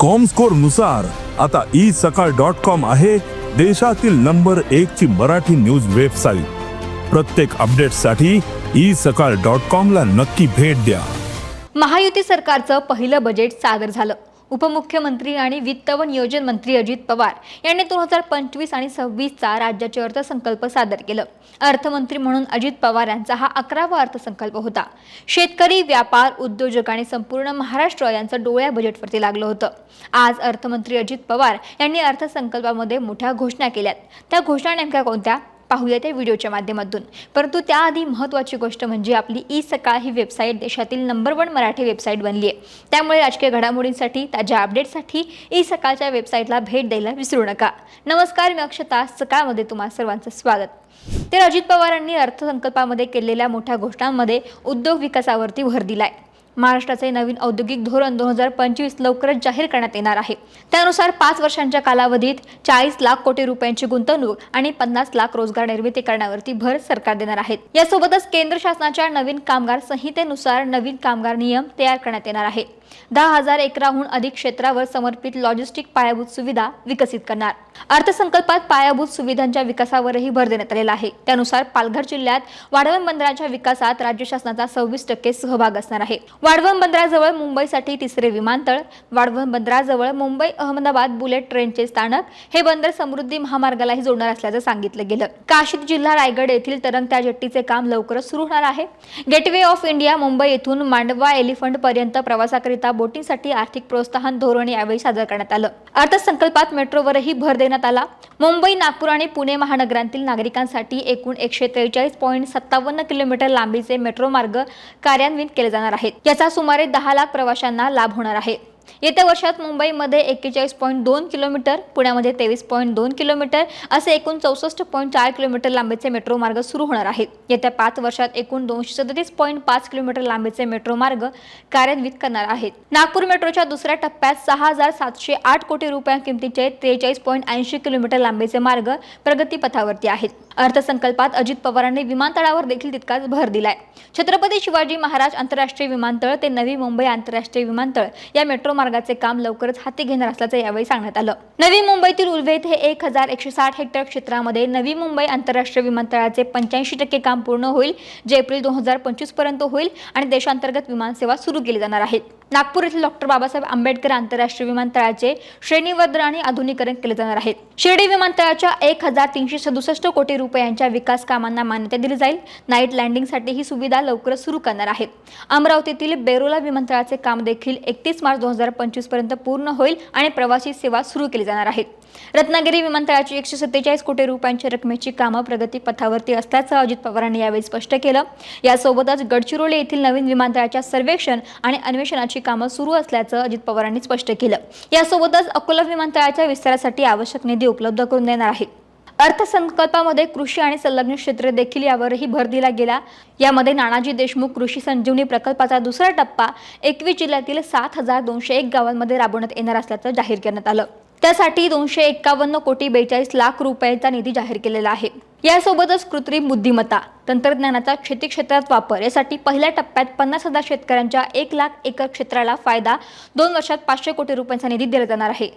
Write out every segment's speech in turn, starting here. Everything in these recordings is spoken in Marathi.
कॉमस्कोरनुसार आता ई सकाळ डॉट कॉम आहे देशातील नंबर एक ची मराठी न्यूज वेबसाईट प्रत्येक अपडेटसाठी ई सकाळ डॉट कॉम ला नक्की भेट द्या. महायुती सरकारचं पहिलं बजेट सादर झालं. उपमुख्यमंत्री आणि वित्त व नियोजन मंत्री अजित पवार यांनी दोन हजार पंचवीस आणि सव्वीसचा राज्याचे अर्थसंकल्प सादर केलं. अर्थमंत्री म्हणून अजित पवार यांचा हा अकरावा अर्थसंकल्प होता. शेतकरी व्यापार उद्योजक आणि संपूर्ण महाराष्ट्र यांचं डोळ्या बजेटवरती लागलं होतं. आज अर्थमंत्री अजित पवार यांनी अर्थसंकल्पामध्ये मोठ्या घोषणा केल्यात. त्या घोषणा नेमक्या कोणत्या? पाहूया त्या व्हिडिओच्या माध्यमातून. परंतु त्याआधी महत्त्वाची गोष्ट म्हणजे आपली ई सकाळ ही वेबसाईट देशातील नंबर वन मराठी वेबसाईट बनली आहे त्यामुळे राजकीय घडामोडींसाठी ताज्या अपडेटसाठी ई सकाळच्या वेबसाईटला भेट द्यायला विसरू नका. नमस्कार मी अक्षता. सकाळमध्ये तुम्हा सर्वांचं स्वागत. तर अजित पवारांनी अर्थसंकल्पामध्ये केलेल्या मोठ्या घोषणांमध्ये उद्योग विकासावरती भर दिलाय. महाराष्ट्राचे नवीन औद्योगिक धोरण दोन हजार पंचवीस लवकरच जाहीर करण्यात येणार आहे. त्यानुसार पाच वर्षांच्या कालावधीत चाळीस लाख कोटी रुपयांची गुंतवणूक आणि पन्नास लाख रोजगार निर्मिती करण्यावरती भर सरकार देणार आहे. यासोबतच केंद्र शासनाच्या नवीन कामगार संहितेनुसार नवीन कामगार नियम तयार करण्यात येणार आहे. दहा हजार एकराहून अधिक क्षेत्रावर समर्पित लॉजिस्टिक पायाभूत सुविधा विकसित करणार. अर्थसंकल्पात पायाभूत सुविधांच्या विकासावरही भर देण्यात आलेला आहे. त्यानुसार पालघर जिल्ह्यात वाढवण बंदराच्या विकासात राज्य शासनाचा सव्वीस टक्के सहभाग असणार आहे. वाढवण बंदराजवळ मुंबईसाठी तिसरे विमानतळ वाढवण बंदराजवळ मुंबई अहमदाबाद बुलेट ट्रेनचे स्थानक हे बंदर समृद्धी महामार्गालाही जोडणार असल्याचं सांगितलं गेलं. काशीद जिल्हा रायगड येथील तरंगत्या जेट्टीचे काम लवकरच सुरू होणार आहे. गेटवे ऑफ इंडिया मुंबई येथून मांडवा एलिफंट पर्यंत प्रवासाकरिता बोटींसाठी आर्थिक प्रोत्साहन धोरण यावेळी सादर करण्यात आलं. अर्थसंकल्पात मेट्रोवरही भर देण्यात आला. मुंबई नागपूर आणि पुणे महानगरांतील नागरिकांसाठी एकूण एकशे त्रेचाळीस पॉईंट सत्तावन्न किलोमीटर लांबीचे मेट्रो मार्ग कार्यान्वित केले जाणार आहेत. याचा सुमारे दहा लाख प्रवाशांना लाभ होणार आहे. येत्या वर्षात मुंबईमध्ये एक्केचाळीस पॉईंट दोन किलोमीटर पुण्यामध्ये तेवीस पॉईंट दोन किलोमीटर असे एकूण चौसष्ट पॉईंट चार किलोमीटर लांबीचे मेट्रो मार्ग सुरू होणार आहेत. येत्या पाच वर्षात एकूण दोनशे सदतीस पॉईंट पाच किलोमीटर लांबीचे मेट्रो मार्ग कार्यान्वित करणार आहेत. नागपूर मेट्रोच्या दुसऱ्या टप्प्यात सहा हजार सातशे आठ कोटी रुपया किमतीचे त्रेचाळीस पॉईंट ऐंशी किलोमीटर लांबीचे मार्ग प्रगतीपथावरती आहेत. अर्थसंकल्पात अजित पवारांनी विमानतळावर देखील तितकाच भर दिलाय. छत्रपती शिवाजी महाराज आंतरराष्ट्रीय विमानतळ ते नवी मुंबई आंतरराष्ट्रीय विमानतळ या मेट्रो मार्गाचे काम लवकरच हाती घेणार असल्याचं यावेळी सांगण्यात आलं. नवी मुंबईतील उल्वे हे एक हजार एकशे साठ हेक्टर क्षेत्रामध्ये नवी मुंबई आंतरराष्ट्रीय विमानतळाचे पंच्याऐंशी टक्के काम पूर्ण होईल जे एप्रिल दोन हजार पंचवीसपर्यंत होईल आणि देशांतर्गत विमानसेवा सुरू केली जाणार आहेत नागपूर येथील डॉक्टर बाबासाहेब आंबेडकर आंतरराष्ट्रीय विमानतळाचे श्रेणीवर्धन आणि आधुनिकरण केले जाणार आहे. शिर्डी विमानतळाच्या एक हजार तीनशे सदुसष्ट कोटी रुपयांच्या विकास कामांना मान्यता दिली जाईल. नाईट लँडिंगसाठी ही सुविधा लवकरच सुरू करणार आहे. अमरावतीतील बेरोला विमानतळाचे काम देखील एकतीस मार्च दोन हजार पंचवीसपर्यंत पूर्ण होईल आणि प्रवासी सेवा सुरू केली जाणार आहे. रत्नागिरी विमानतळाची एकशे सत्तेचाळीस कोटी रुपयांच्या रकमेची कामं प्रगती पथावरती असल्याचं अजित पवारांनी यावेळी स्पष्ट केलं. यासोबतच गडचिरोली येथील नवीन विमानतळाच्या सर्वेक्षण आणि अन्वेषणाची कामं सुरू असल्याचं अजित पवारांनी स्पष्ट केलं. यासोबतच अकोला विमानतळाच्या विस्तारासाठी आवश्यक निधी उपलब्ध करून देणार आहे. अर्थसंकल्पामध्ये कृषी आणि संलग्न क्षेत्र देखील यावरही भर दिला गेला. यामध्ये नानाजी देशमुख कृषी संजीवनी प्रकल्पाचा दुसरा टप्पा एकवीस जिल्ह्यातील सात हजार दोनशे एक गावांमध्ये राबवण्यात येणार असल्याचं जाहीर करण्यात आलं. त्यासाठी दोनशे एक्कावन्न कोटी बेचाळीस लाख रुपयांचा निधी जाहीर केलेला आहे. यासोबतच कृत्रिम बुद्धिमत्ता तंत्रज्ञानाचा शेती क्षेत्रात वापर यासाठी पहिल्या टप्प्यात पन्नास हजार शेतकऱ्यांच्या एक लाख एकर क्षेत्राला फायदा दोन वर्षात पाचशे कोटी रुपयांचा निधी दिला जाणार आहे.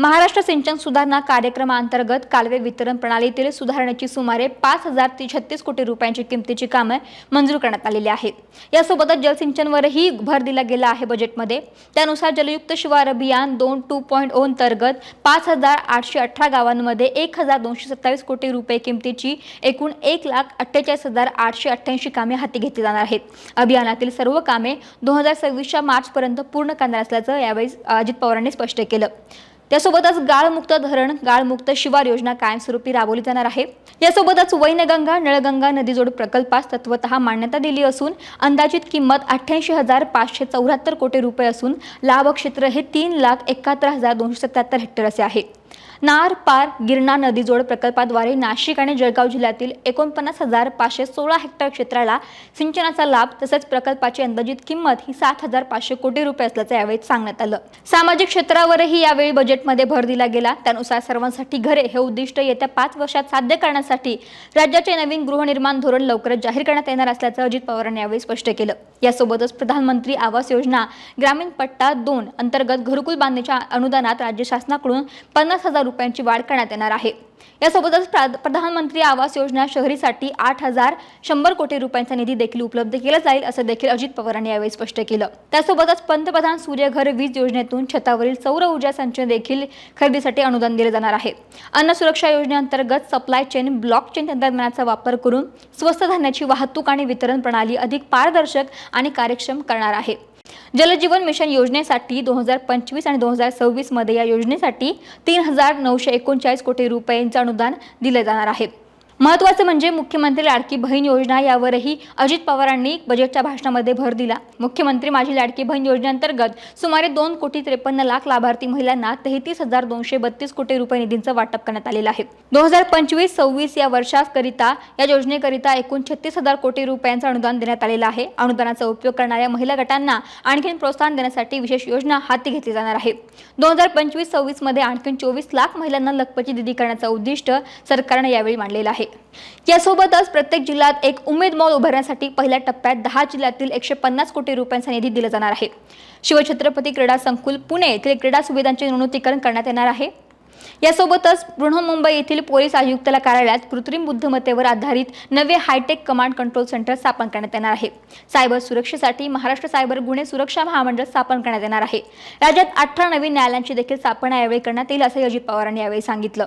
महाराष्ट्र सिंचन सुधारणा कार्यक्रमाअंतर्गत कालवे वितरण प्रणालीतील सुधारणेची सुमारे पाच हजार ती छत्तीस कोटी रुपयांची किमतीची कामे मंजूर करण्यात आलेली आहेत. यासोबतच जलसिंचनवरही भर दिला गेला आहे बजेटमध्ये. त्यानुसार जलयुक्त शिवार अभियान दोन टू पॉईंट ओ अंतर्गत पाच हजार आठशे अठरा गावांमध्ये एक हजार दोनशे सत्तावीस कोटी रुपये किमतीची एकूण एक लाख अठ्ठेचाळीस हजार आठशे अठ्ठ्याऐंशी कामे हाती घेतली जाणार आहेत. अभियानातील सर्व कामे दोन हजार सव्वीसच्या मार्चपर्यंत पूर्ण करणार असल्याचं यावेळी अजित पवारांनी स्पष्ट केलं. त्यासोबतच गाळमुक्त धरण गाळमुक्त शिवार योजना कायमस्वरूपी राबवली जाणार आहे. यासोबतच वैनगंगा नळगंगा नदीजोड प्रकल्पास तत्वतः मान्यता दिली असून अंदाजित किंमत अठ्ठ्याऐंशी हजार पाचशे चौऱ्याहत्तर कोटी रुपये असून लाभक्षेत्र हे तीन लाख एकाहत्तर हजार दोनशे सत्याहत्तर हेक्टर असे आहे. नार पार गिरणा नदीजोड प्रकल्पाद्वारे नाशिक आणि जळगाव जिल्ह्यातील एकोणपन्नास हजार पाचशे सोळा हेक्टर क्षेत्राला सिंचनाचा लाभ तसेच प्रकल्पाची अंदाजित किंमत ही सात हजार पाचशे कोटी रुपये असल्याचं यावेळी सांगण्यात आलं. सामाजिक क्षेत्रावरही यावेळी बजेटमध्ये भर दिला गेला. त्यानुसार सर्वांसाठी घरे हे उद्दिष्ट येत्या पाच वर्षात साध्य करण्यासाठी राज्याचे नवीन गृहनिर्माण धोरण लवकरच जाहीर करण्यात येणार असल्याचं अजित पवारांनी यावेळी स्पष्ट केलं. यासोबतच प्रधानमंत्री आवास योजना ग्रामीण पट्टा दोन अंतर्गत घरकुल बांधणीच्या अनुदानात राज्य शासनाकडून पन्नास हजार रुपयांची वाढ करण्यात येणार आहे. यासोबतच प्रधानमंत्री आवास योजना शहरीसाठी आठ हजार शंभर कोटी रुपयांचा निधी देखील उपलब्ध केला जाईल असं देखील अजित पवारांनी यावेळी स्पष्ट केलं. त्यासोबतच पंतप्रधान सूर्यघर वीज योजनेतून छतावरील सौर ऊर्जा संच देखील खरेदीसाठी अनुदान दिले जाणार आहे. अन्न सुरक्षा योजनेअंतर्गत सप्लाय चेन ब्लॉक चेन तंत्रज्ञानाचा वापर करून स्वस्त धान्याची वाहतूक आणि वितरण प्रणाली अधिक पारदर्शक आणि कार्यक्षम करणार आहे. जलजीवन मिशन योजनेसाठी दोन हजार पंचवीस आणि दोन हजार सव्वीसमध्ये या योजनेसाठी तीन हजार नऊशे एकोणचाळीस कोटी रुपयांचं अनुदान दिले जाणार आहे. महत्त्वाचं म्हणजे मुख्यमंत्री लाडकी बहीण योजना यावरही अजित पवारांनी बजेटच्या भाषणामध्ये भर दिला. मुख्यमंत्री माझी लाडकी बहीण योजनेअंतर्गत सुमारे दोन कोटी त्रेपन्न लाख लाभार्थी महिलांना तेहतीस हजार दोनशे बत्तीस कोटी रुपये निधींचं वाटप करण्यात आलेलं आहे. दोन हजार पंचवीस सव्वीस या वर्षाकरिता या योजनेकरिता एकूण छत्तीस हजार कोटी रुपयांचं अनुदान देण्यात आलेलं आहे. अनुदानाचा उपयोग करणाऱ्या महिला गटांना आणखीन प्रोत्साहन देण्यासाठी विशेष योजना हाती घेतली जाणार आहे. दोन हजार पंचवीस सव्वीसमध्ये आणखीन चोवीस लाख महिलांना लखपती दिदी करण्याचं उद्दिष्ट सरकारनं यावेळी मांडलेलं आहे. यासोबतच प्रत्येक जिल्ह्यात एक उमेद मॉल उभारण्यासाठी पहिल्या टप्प्यात दहा जिल्ह्यातील एकशे पन्नास कोटी रुपयांचा निधी दिला जाणार आहे. शिवछत्रपती क्रीडा संकुल पुणे येथील क्रीडा सुविधांचे नूतनीकरण करण्यात येणार आहे. यासोबतच बृहन्मुंबई येथील पोलीस आयुक्ताला कार्यालयात कृत्रिम बुद्धिमत्तेवर आधारित नवे हायटेक कमांड कंट्रोल सेंटर स्थापन करण्यात येणार आहे. सायबर सुरक्षेसाठी महाराष्ट्र सायबर गुन्हे सुरक्षा महामंडळ स्थापन करण्यात येणार आहे. राज्यात अठरा नवीन न्यायालयांची देखील स्थापना यावेळी करण्यात येईल असंही अजित पवारांनी यावेळी सांगितलं.